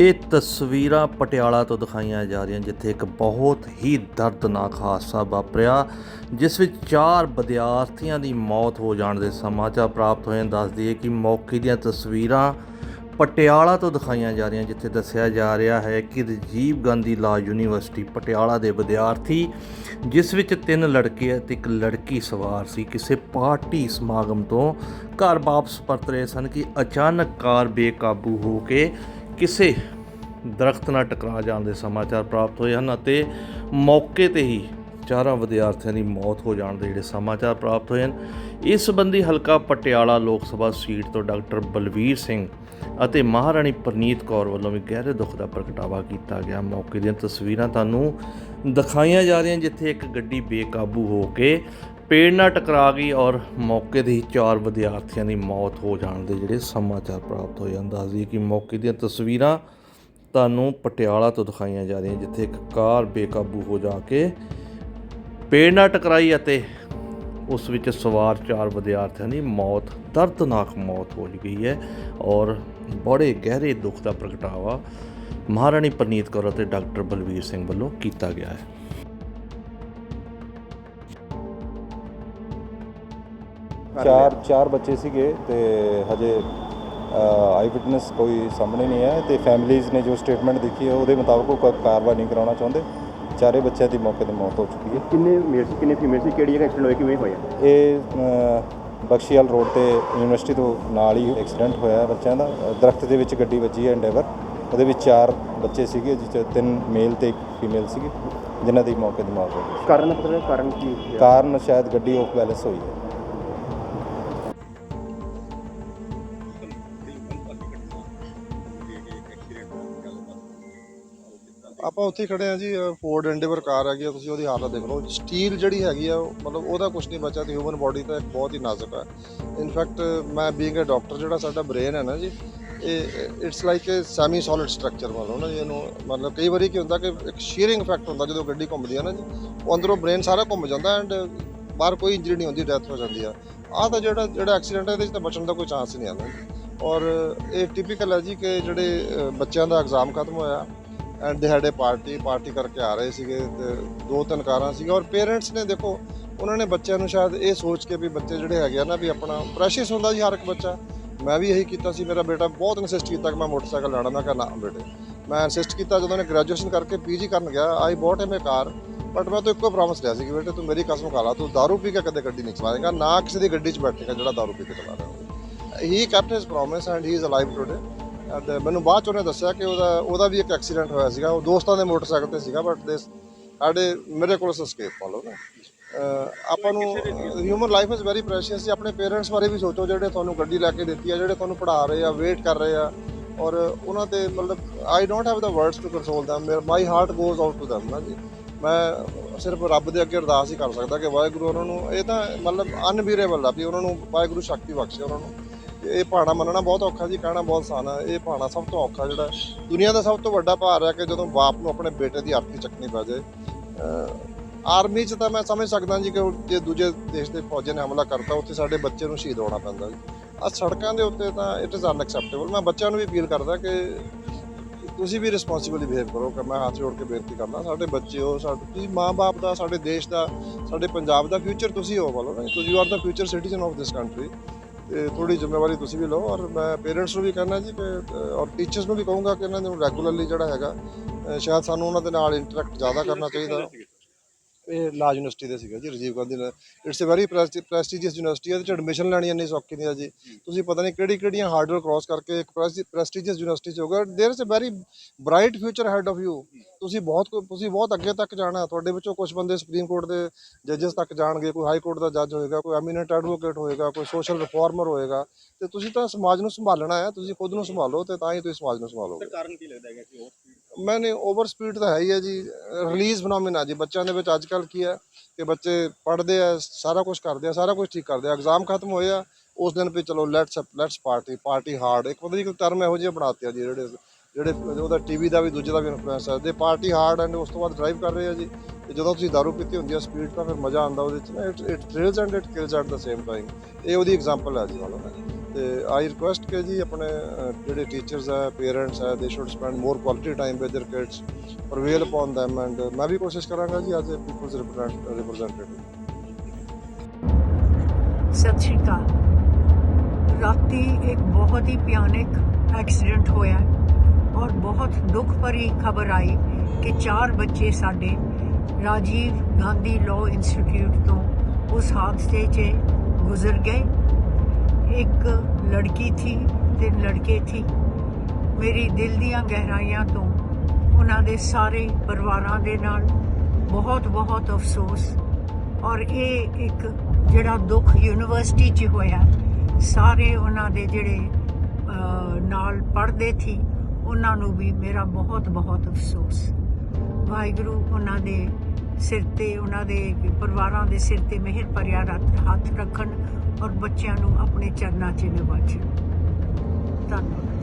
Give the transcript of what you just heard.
ਇਹ ਤਸਵੀਰਾਂ ਪਟਿਆਲਾ ਤੋਂ ਦਿਖਾਈਆਂ ਜਾ ਰਹੀਆਂ, ਜਿੱਥੇ ਇੱਕ ਬਹੁਤ ਹੀ ਦਰਦਨਾਕ ਹਾਦਸਾ ਵਾਪਰਿਆ, ਜਿਸ ਵਿੱਚ ਚਾਰ ਵਿਦਿਆਰਥੀਆਂ ਦੀ ਮੌਤ ਹੋ ਜਾਣ ਦੇ ਸਮਾਚਾਰ ਪ੍ਰਾਪਤ ਹੋਏ ਦੱਸਦੀ ਹੈ ਕਿ ਮੌਕੇ ਦੀਆਂ ਤਸਵੀਰਾਂ ਪਟਿਆਲਾ ਤੋਂ ਦਿਖਾਈਆਂ ਜਾ ਰਹੀਆਂ, ਜਿੱਥੇ ਦੱਸਿਆ ਜਾ ਰਿਹਾ ਹੈ ਕਿ ਰਾਜੀਵ ਗਾਂਧੀ ਲਾ ਯੂਨੀਵਰਸਿਟੀ ਪਟਿਆਲਾ ਦੇ ਵਿਦਿਆਰਥੀ, ਜਿਸ ਵਿੱਚ ਤਿੰਨ ਲੜਕੇ ਅਤੇ ਇੱਕ ਲੜਕੀ ਸਵਾਰ ਸੀ, ਕਿਸੇ ਪਾਰਟੀ ਸਮਾਗਮ ਤੋਂ ਘਰ ਵਾਪਸ ਪਰਤ ਰਹੇ ਸਨ ਕਿ ਅਚਾਨਕ ਕਾਰ ਬੇਕਾਬੂ ਹੋ ਕੇ ਕਿਸੇ ਦਰਖਤ ਨਾਲ ਟਕਰਾ ਜਾਣ ਦੇ ਸਮਾਚਾਰ ਪ੍ਰਾਪਤ ਹੋਏ ਹਨ ਅਤੇ ਮੌਕੇ ਤੇ ਹੀ ਚਾਰਾਂ ਵਿਦਿਆਰਥੀਆਂ ਦੀ ਮੌਤ ਹੋ ਜਾਣ ਦੇ ਜਿਹੜੇ ਸਮਾਚਾਰ ਪ੍ਰਾਪਤ ਹੋਏ ਹਨ। ਇਸ ਸੰਬੰਧੀ ਹਲਕਾ ਪਟਿਆਲਾ ਲੋਕ ਸਭਾ ਸੀਟ ਤੋਂ ਡਾਕਟਰ ਬਲਵੀਰ ਸਿੰਘ ਅਤੇ ਮਹਾਰਾਣੀ ਪ੍ਰਨੀਤ ਕੌਰ ਵੱਲੋਂ ਵੀ ਗਹਿਰੇ ਦੁੱਖ ਦਾ ਪ੍ਰਗਟਾਵਾ ਕੀਤਾ ਗਿਆ। ਮੌਕੇ ਦੀਆਂ ਤਸਵੀਰਾਂ ਤੁਹਾਨੂੰ ਦਿਖਾਈਆਂ ਜਾ ਰਹੀਆਂ ਜਿੱਥੇ ਇੱਕ ਗੱਡੀ ਬੇਕਾਬੂ ਹੋ ਕੇ ਪੇੜ ਨਾਲ ਟਕਰਾ ਗਈ ਔਰ ਮੌਕੇ ਦੇ ਹੀ ਚਾਰ ਵਿਦਿਆਰਥੀਆਂ ਦੀ ਮੌਤ ਹੋ ਜਾਣ ਦੇ ਜਿਹੜੇ ਸਮਾਚਾਰ ਪ੍ਰਾਪਤ ਹੋਏ। ਹਨ ਦੱਸ ਕਿ ਮੌਕੇ ਦੀਆਂ ਤਸਵੀਰਾਂ ਤੁਹਾਨੂੰ ਪਟਿਆਲਾ ਤੋਂ ਦਿਖਾਈਆਂ ਜਾ ਰਹੀਆਂ, ਜਿੱਥੇ ਇੱਕ ਕਾਰ ਬੇਕਾਬੂ ਹੋ ਜਾ ਕੇ ਪੇੜ ਨਾਲ ਟਕਰਾਈ ਅਤੇ ਉਸ ਵਿੱਚ ਸਵਾਰ ਚਾਰ ਵਿਦਿਆਰਥੀਆਂ ਦੀ ਮੌਤ, ਦਰਦਨਾਕ ਮੌਤ ਹੋ ਗਈ ਹੈ ਔਰ ਬੜੇ ਗਹਿਰੇ ਦੁੱਖ ਦਾ ਪ੍ਰਗਟਾਵਾ ਮਹਾਰਾਣੀ ਪ੍ਰਨੀਤ ਕੌਰ ਅਤੇ ਡਾਕਟਰ ਬਲਵੀਰ ਸਿੰਘ ਵੱਲੋਂ ਕੀਤਾ ਗਿਆ ਹੈ। ਚਾਰ ਚਾਰ ਬੱਚੇ ਸੀਗੇ ਤੇ ਹਜੇ ਆਈ ਵਿਟਨੈਸ ਕੋਈ ਸਾਹਮਣੇ ਨਹੀਂ ਆਇਆ ਤੇ ਫੈਮਿਲੀਜ਼ ਨੇ ਜੋ ਸਟੇਟਮੈਂਟ ਦਿੱਤੀ ਹੈ ਉਹਦੇ ਮੁਤਾਬਕ ਉਹ ਕਾਰਵਾਈ ਨਹੀਂ ਕਰਾਉਣਾ ਚਾਹੁੰਦੇ। ਚਾਰੇ ਬੱਚਿਆਂ ਦੀ ਮੌਕੇ ਤੇ ਮੌਤ ਹੋ ਚੁੱਕੀ ਹੈ। ਕਿੰਨੇ ਮੇਲ ਸੀ ਕਿੰਨੇ ਫੀਮੇਲ ਸੀ ਕਿਹੜੀ ਜਗ੍ਹਾ ਐਕਸੀਡੈਂਟ ਹੋਇਆ ਕਿਵੇਂ ਹੋਇਆ? ਇਹ ਬਖਸ਼ੀਵਾਲ ਰੋਡ ਤੇ ਯੂਨੀਵਰਸਿਟੀ ਤੋਂ ਨਾਲ ਹੀ ਐਕਸੀਡੈਂਟ ਹੋਇਆ ਬੱਚਿਆਂ ਦਾ। ਦਰਖਤ ਦੇ ਵਿੱਚ ਗੱਡੀ ਵੱਜੀ ਹੈ ਐਂਡੇਵਰ ਉਹਦੇ ਵਿੱਚ ਚਾਰ ਬੱਚੇ ਸੀਗੇ ਜਿਸ 'ਚ ਤਿੰਨ ਮੇਲ ਤੇ ਇੱਕ ਫੀਮੇਲ ਸੀਗੀ ਜਿਨ੍ਹਾਂ ਦੀ ਮੌਕੇ ਤੇ ਮੌਤ ਹੋ ਗਈ ਕਾਰਨ ਪਤਾ ਕਾਰਨ ਕੀ? ਕਾਰਨ ਸ਼ਾਇਦ ਗੱਡੀ ਆਫ ਬੈਲੈਂਸ ਹੋਈ ਹੈ। ਆਪਾਂ ਉੱਥੇ ਹੀ ਖੜੇ ਆ ਜੀ ਫੋਰਡ ਐਂਡੇਵਰ ਕਾਰ ਹੈਗੀ ਆ, ਤੁਸੀਂ ਉਹਦੀ ਹਾਲਤ ਦੇਖ ਲਓ। ਸਟੀਲ ਜਿਹੜੀ ਹੈਗੀ ਆ ਉਹ ਮਤਲਬ ਉਹਦਾ ਕੁਝ ਨਹੀਂ ਬਚਿਆ ਤੇ ਹਿਊਮਨ ਬਾਡੀ ਤਾਂ ਇੱਕ ਬਹੁਤ ਹੀ ਨਾਜ਼ੁਕ ਹੈ ਇਨਫੈਕਟ ਮੈਂ ਬੀਇੰਗ ਅ ਡਾਕਟਰ ਜਿਹੜਾ ਸਾਡਾ ਬ੍ਰੇਨ ਹੈ ਨਾ ਜੀ, ਇਹ it's like a semi solid structure ਮਤਲਬ ਨਾ ਜੀ ਇਹਨੂੰ। ਮਤਲਬ ਕਈ ਵਾਰੀ ਕੀ ਹੁੰਦਾ ਕਿ ਇੱਕ ਸ਼ੀਅਰਿੰਗ ਇਫੈਕਟ ਹੁੰਦਾ ਜਦੋਂ ਗੱਡੀ ਘੁੰਮਦੀ ਹੈ ਨਾ ਜੀ, ਉਹ ਅੰਦਰੋਂ ਬ੍ਰੇਨ ਸਾਰਾ ਘੁੰਮ ਜਾਂਦਾ ਐਂਡ ਬਾਹਰ ਕੋਈ ਇੰਜਰੀ ਨਹੀਂ ਹੁੰਦੀ ਡੈਥ ਹੋ ਜਾਂਦੀ ਆ। ਆਹ ਤਾਂ ਜਿਹੜਾ ਜਿਹੜਾ ਐਕਸੀਡੈਂਟ ਹੈ ਇਹਦੇ 'ਚ ਤਾਂ ਬਚਣ ਦਾ ਕੋਈ ਚਾਂਸ ਨਹੀਂ ਆਉਂਦਾ ਔਰ ਇਹ ਟਿਪੀਕਲ ਹੈ ਜੀ ਕਿ ਜਿਹੜੇ ਬੱਚਿਆਂ ਦਾ ਐਗਜ਼ਾਮ ਖਤਮ ਹੋਇਆ ਐਂਡ ਦੇ ਹੈਡ ਏ ਪਾਰਟੀ ਪਾਰਟੀ ਕਰਕੇ ਆ ਰਹੇ ਸੀਗੇ ਤੇ ਦੋ ਤਿੰਨ ਕਾਰਾਂ ਸੀਗਾ ਔਰ ਪੇਰੈਂਟਸ ਨੇ ਦੇਖੋ ਉਹਨਾਂ ਨੇ ਬੱਚਿਆਂ ਨੂੰ ਸ਼ਾਇਦ ਇਹ ਸੋਚ ਕੇ ਵੀ ਬੱਚੇ ਜਿਹੜੇ ਹੈਗੇ ਆ ਨਾ ਵੀ ਆਪਣਾ ਪ੍ਰੈਸ਼ੀਅਸ ਹੁੰਦਾ ਜੀ ਹਰ ਇੱਕ ਬੱਚਾ ਮੈਂ ਵੀ ਇਹੀ ਕੀਤਾ ਸੀ ਮੇਰਾ ਬੇਟਾ ਬਹੁਤ ਇਨਸਿਸਟ ਕੀਤਾ ਕਿ ਮੈਂ ਮੋਟਰਸਾਈਕਲ ਲੈਣਾ ਮੈਂ ਕਿਹਾ ਨਾ ਬੇਟੇ ਮੈਂ ਇਨਸਿਸਟ ਕੀਤਾ ਜਦੋਂ ਉਹਨੇ ਗ੍ਰੈਜੂਏਸ਼ਨ ਕਰਕੇ ਪੀਜੀ ਕਰਨ ਗਿਆ I bought him A car but ਮੈਂ ਤਾਂ ਇੱਕੋ ਪ੍ਰੋਮਿਸ ਲਿਆ ਸੀ ਕਿ ਬੇਟੇ ਤੂੰ ਮੇਰੀ ਕਸਮ ਖਾ ਲਾ ਤੂੰ दारू ਪੀ ਕੇ ਕਦੇ ਗੱਡੀ ਨਹੀਂ ਚਲਾਏਗਾ ਨਾ ਕਿਸੇ ਦੀ ਗੱਡੀ 'ਚ ਬੈਠੇਗਾ ਜਿਹੜਾ दारू ਪੀ ਕੇ ਚਲਾ ਰਿਹਾ ਹੋਵੇ he kept his promise and he is alive today and uh, ਮੈਨੂੰ ਬਾਅਦ ਚ ਉਹਨੇ ਦੱਸਿਆ ਕਿ ਉਹਦਾ ਉਹਦਾ ਵੀ ਇੱਕ ਐਕਸੀਡੈਂਟ ਹੋਇਆ ਸੀਗਾ। ਉਹ ਦੋਸਤਾਂ ਦੇ ਮੋਟਰਸਾਈਕਲ ਤੇ ਸੀਗਾ ਬਟ ਦੇ ਸਾਡੇ, ਮੇਰੇ ਕੋਲ ਸਸਕੇਪ ਪਾ ਲਓ ਨਾ। uh, ਆਪਾਂ ਨੂੰ human life is very precious ਜੀ, ਆਪਣੇ ਪੇਰੈਂਟਸ ਬਾਰੇ ਵੀ ਸੋਚੋ, ਜਿਹੜੇ ਤੁਹਾਨੂੰ ਗੱਡੀ ਲੈ ਕੇ ਦਿੱਤੀ ਆ, ਜਿਹੜੇ ਤੁਹਾਨੂੰ ਪੜ੍ਹਾ ਰਹੇ ਆ ਵੇਟ ਕਰ ਰਹੇ ਆ। ਔਰ ਉਹਨਾਂ ਤੇ ਮਤਲਬ I don't have the words to console them my heart goes out to them ਨਾ ਜੀ। ਮੈਂ ਸਿਰਫ ਰੱਬ ਦੇ ਅੱਗੇ ਅਰਦਾਸ ਹੀ ਕਰ ਸਕਦਾ ਕਿ ਵਾਹਿਗੁਰੂ ਉਹਨਾਂ ਨੂੰ, ਇਹ ਤਾਂ ਮਤਲਬ ਅਨਬੀਰੇਬਲ ਆ ਵੀ ਉਹਨਾਂ ਨੂੰ ਵਾਹਿਗੁਰੂ ਸ਼ਕਤੀ ਬਖਸ਼ੇ ਉਹਨਾਂ ਨੂੰ। ਇਹ ਭਾਣਾ ਮੰਨਣਾ ਬਹੁਤ ਔਖਾ ਜੀ, ਕਹਿਣਾ ਬਹੁਤ ਆਸਾਨ ਹੈ। ਇਹ ਭਾਣਾ ਸਭ ਤੋਂ ਔਖਾ ਜਿਹੜਾ ਦੁਨੀਆ ਦਾ ਸਭ ਤੋਂ ਵੱਡਾ ਭਾਰ ਹੈ ਕਿ ਜਦੋਂ ਬਾਪ ਨੂੰ ਆਪਣੇ ਬੇਟੇ ਦੀ ਅਰਥੀ ਚੱਕਣੀ ਪੈ ਜਾਏ। ਆਰਮੀ 'ਚ ਤਾਂ ਮੈਂ ਸਮਝ ਸਕਦਾ ਜੀ ਕਿ ਜੇ ਦੂਜੇ ਦੇਸ਼ ਦੇ ਫੌਜੀ ਨੇ ਹਮਲਾ ਕਰਤਾ, ਉੱਥੇ ਸਾਡੇ ਬੱਚੇ ਨੂੰ ਸ਼ਹੀਦ ਹੋਣਾ ਪੈਂਦਾ ਜੀ। ਆ ਸੜਕਾਂ ਦੇ ਉੱਤੇ ਤਾਂ ਇਟ ਇਜ਼ ਅਨਐਕਸੈਪਟੇਬਲ ਮੈਂ ਬੱਚਿਆਂ ਨੂੰ ਵੀ ਅਪੀਲ ਕਰਦਾ ਕਿ ਤੁਸੀਂ ਵੀ ਰਿਸਪੌਂਸਿਬਲੀ ਬਿਹੇਵ ਕਰੋ ਕਿ ਮੈਂ ਹੱਥ ਜੋੜ ਕੇ ਬੇਨਤੀ ਕਰਦਾ, ਸਾਡੇ ਬੱਚੇ ਹੋ, ਸਾਡੇ ਤੁਸੀਂ ਮਾਂ-ਬਾਪ ਦਾ, ਸਾਡੇ ਦੇਸ਼ ਦਾ, ਸਾਡੇ ਪੰਜਾਬ ਦਾ ਫਿਊਚਰ ਤੁਸੀਂ ਹੋ ਬੋਲੋ। ਨਾ ਤੁਸੀਂ you are the future citizen of this country ਤੇ ਥੋੜੀ ਜ਼ਿੰਮੇਵਾਰੀ ਤੁਸੀਂ ਵੀ ਲਓ ਔਰ ਮੈਂ ਪੇਰੈਂਟਸ ਨੂੰ ਵੀ ਕਹਿਣਾ ਜੀ ਕਿ ਔਰ ਟੀਚਰਸ ਨੂੰ ਵੀ ਕਹੂੰਗਾ ਕਿ ਇਹਨਾਂ ਨੂੰ ਰੈਗੂਲਰਲੀ ਜਿਹੜਾ ਹੈਗਾ ਸ਼ਾਇਦ ਸਾਨੂੰ ਉਹਨਾਂ ਦੇ ਨਾਲ ਇੰਟਰੈਕਟ ਜ਼ਿਆਦਾ ਕਰਨਾ ਚਾਹੀਦਾ। ਇਹ ਲਾ ਯੂਨੀਵਰਸਿਟੀ ਦੇ ਸੀਗਾ ਜੀ Rajiv Gandhi it's a very prestigious university ਇਹਦੇ ਚ ਐਡਮਿਸ਼ਨ ਲੈਣੀ ਇੰਨੀ ਸੌਖੀ ਨਹੀਂ ਹੈ ਜੀ ਤੁਸੀਂ ਪਤਾ ਨਹੀਂ ਕਿਹੜੀ ਕਿਹੜੀਆਂ ਹਾਰਡਲ ਕ੍ਰਾਸ ਕਰਕੇ ਇੱਕ ਪ੍ਰੈਸਟੀਜੀਅਸ ਯੂਨੀਵਰਸਿਟੀ ਚ ਹੋਗਾ there is a very bright future head of you ਤੁਸੀਂ ਬਹੁਤ ਕੁ- ਤੁਸੀਂ ਬਹੁਤ ਅੱਗੇ ਤੱਕ ਜਾਣਾ ਹੈ। ਤੁਹਾਡੇ ਵਿੱਚੋਂ ਕੁਝ ਬੰਦੇ ਸੁਪਰੀਮ ਕੋਰਟ ਦੇ ਜੱਜਸ ਤੱਕ ਜਾਣਗੇ ਕੋਈ ਹਾਈ ਕੋਰਟ ਦਾ ਜੱਜ ਹੋਏਗਾ ਕੋਈ ਐਮੀਨੈਂਟ ਐਡਵੋਕੇਟ ਹੋਏਗਾ ਕੋਈ ਸੋਸ਼ਲ ਰਿਫਾਰਮਰ ਹੋਏਗਾ ਤੇ ਤੁਸੀਂ ਤਾਂ ਸਮਾਜ ਨੂੰ ਸੰਭਾਲਣਾ ਹੈ ਤੁਸੀਂ ਖੁਦ ਨੂੰ ਸੰਭਾਲੋ ਤੇ ਤਾਂ ਹੀ ਤੁਸੀਂ ਸਮਾਜ ਨੂੰ ਸੰਭਾਲੋਗੇ ਕਾਰਨ ਕੀ ਲੱਗਦਾ ਹੈਗਾ ਕਿ ਉਹ ਮੈਨੇ ਓਵਰ ਸਪੀਡ ਤਾਂ ਹੈ ਹੀ ਹੈ ਜੀ ਰਿਲੀਜ਼ ਫਨੋਮੀਨਾ ਜੀ ਬੱਚਿਆਂ ਦੇ ਵਿੱਚ ਅੱਜ ਕੱਲ ਕੀ ਹੈ ਕਿ ਬੱਚੇ ਪੜ੍ਹਦੇ ਆ, ਸਾਰਾ ਕੁਝ ਕਰਦੇ ਆ, ਸਾਰਾ ਕੁਝ ਠੀਕ ਕਰਦੇ ਆ ਐਗਜ਼ਾਮ ਖਤਮ ਹੋਏ ਆ, ਉਸ ਦਿਨ ਵੀ ਚਲੋ let's let's party party hard ਇੱਕ ਪਤਾ ਨਹੀਂ ਕੋਈ ਟਰਮ ਇਹੋ ਜਿਹੇ ਬਣਾਤੇ ਆ ਜੀ ਜਿਹੜੇ ਜਿਹੜੇ ਉਹਦਾ ਟੀਵੀ ਦਾ ਵੀ, ਦੂਜੇ ਦਾ ਵੀ ਇਨਫਲੂਐਂਸ ਹੈ ਦੇ ਪਾਰਟੀ ਹਾਰਡ ਐਂਡ ਉਸ ਤੋਂ ਬਾਅਦ ਡਰਾਈਵ ਕਰ ਰਹੇ ਆ ਜੀ, ਤੇ ਜਦੋਂ ਤੁਸੀਂ ਦਾਰੂ ਪੀਤੀ ਹੁੰਦੀ ਆ ਸਪੀਡ ਤਾਂ ਫਿਰ ਮਜ਼ਾ ਆਉਂਦਾ ਉਹਦੇ ਚ ਨਾ it it thrills and it kills at the same time ਇਹ ਉਹਦੀ ਐਗਜ਼ਾਮਪਲ ਹੈ ਜੀ ਮੰਨ ਲਓ ਤੇ ਆਈ ਰਿਕੁਐਸਟ ਕਿ ਜੀ ਆਪਣੇ ਅਹ, ਜਿਹੜੇ ਟੀਚਰਸ ਹੈ ਪੇਰੈਂਟਸ ਹੈ they should spend more quality time with their kids prevail upon them and ਮੈਂ ਵੀ ਕੋਸ਼ਿਸ਼ ਕਰਾਂਗਾ ਜੀ ਐਜ਼ ਅ ਪੀਪਲਸ ਰਿਪਰੈਜ਼ੈਂਟੇਟਿਵ ਸਤਿ ਸ਼੍ਰੀ ਅਕਾਲ ਰਾਤੀ ਇੱਕ ਬਹੁਤ ਹੀ ਭਿਆਨਕ ਐਕਸੀਡੈਂਟ ਹੋਇਆ ਔਰ ਬਹੁਤ ਦੁੱਖ ਭਰੀ ਖਬਰ ਆਈ ਕਿ ਚਾਰ ਬੱਚੇ ਸਾਡੇ ਰਾਜੀਵ ਗਾਂਧੀ ਲਾਅ ਇੰਸਟੀਚਿਊਟ ਤੋਂ ਉਸ ਹਾਦਸੇ 'ਚ ਗੁਜ਼ਰ ਗਏ ਇੱਕ ਲੜਕੀ ਥੀ ਤੇ ਲੜਕੇ ਥੀ। ਮੇਰੀ ਦਿਲ ਦੀਆਂ ਗਹਿਰਾਈਆਂ ਤੋਂ ਉਹਨਾਂ ਦੇ ਸਾਰੇ ਪਰਿਵਾਰਾਂ ਦੇ ਨਾਲ ਬਹੁਤ ਬਹੁਤ ਅਫਸੋਸ। ਔਰ ਇਹ ਇੱਕ ਜਿਹੜਾ ਦੁੱਖ ਯੂਨੀਵਰਸਿਟੀ 'ਚ ਹੋਇਆ, ਸਾਰੇ ਉਹਨਾਂ ਦੇ ਜਿਹੜੇ ਨਾਲ ਪੜ੍ਹਦੇ ਸੀ ਉਹਨਾਂ ਨੂੰ ਵੀ ਮੇਰਾ ਬਹੁਤ ਬਹੁਤ ਅਫਸੋਸ। ਵਾਹਿਗੁਰੂ ਉਹਨਾਂ ਦੇ ਸਿਰ ਤੇ ਉਹਨਾਂ ਦੇ ਪਰਿਵਾਰਾਂ ਦੇ ਸਿਰ ਤੇ ਮਿਹਰ ਭਰਿਆ ਰੱਖ- ਹੱਥ ਰੱਖਣ ਔਰ ਬੱਚਿਆਂ ਨੂੰ ਆਪਣੇ ਚਰਨਾਂ 'ਚ ਨਿਵਾਜਣ ਧੰਨਵਾਦ।